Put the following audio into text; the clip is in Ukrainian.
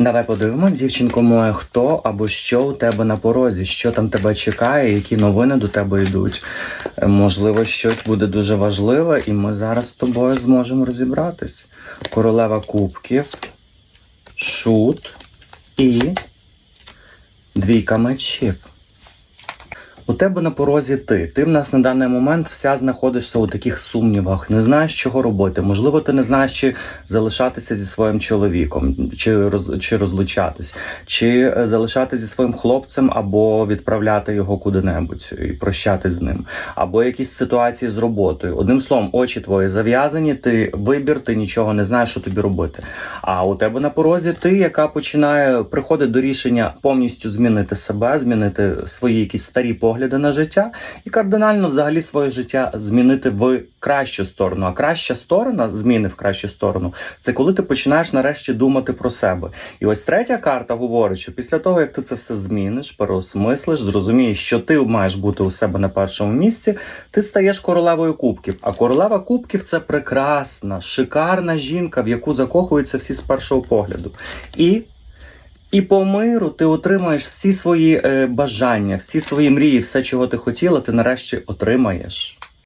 Давай подивимось, дівчинко моя, хто або що у тебе на порозі, що там тебе чекає, які новини до тебе йдуть. Е, Можливо, щось буде дуже важливе, і ми зараз з тобою зможемо розібратись. Королева кубків, шут і двійка мечів. У тебе на порозі ти. Ти в нас на даний момент вся знаходишся у таких сумнівах, не знаєш, чого робити. Можливо, ти не знаєш, чи залишатися зі своїм чоловіком, чи роз, чи розлучатись, чи е, залишатися зі своїм хлопцем, або відправляти його куди-небудь і прощатись з ним, або якісь ситуації з роботою. Одним словом, очі твої зав'язані, ти вибір, ти нічого не знаєш, що тобі робити. А у тебе на порозі ти, яка починає приходить до рішення повністю змінити себе, змінити свої якісь старі погляди на життя і кардинально взагалі своє життя змінити в кращу сторону. А краща сторона зміни в кращу сторону це коли ти починаєш нарешті думати про себе. І ось третя карта говорить, що після того, як ти це все зміниш, переосмислиш, зрозумієш, що ти маєш бути у себе на першому місці, ти стаєш королевою кубків. А королева кубків це прекрасна, шикарна жінка, в яку закохуються всі з першого погляду. І і по миру ти отримаєш всі свої е, бажання, всі свої мрії, все, чого ти хотіла, ти нарешті отримаєш.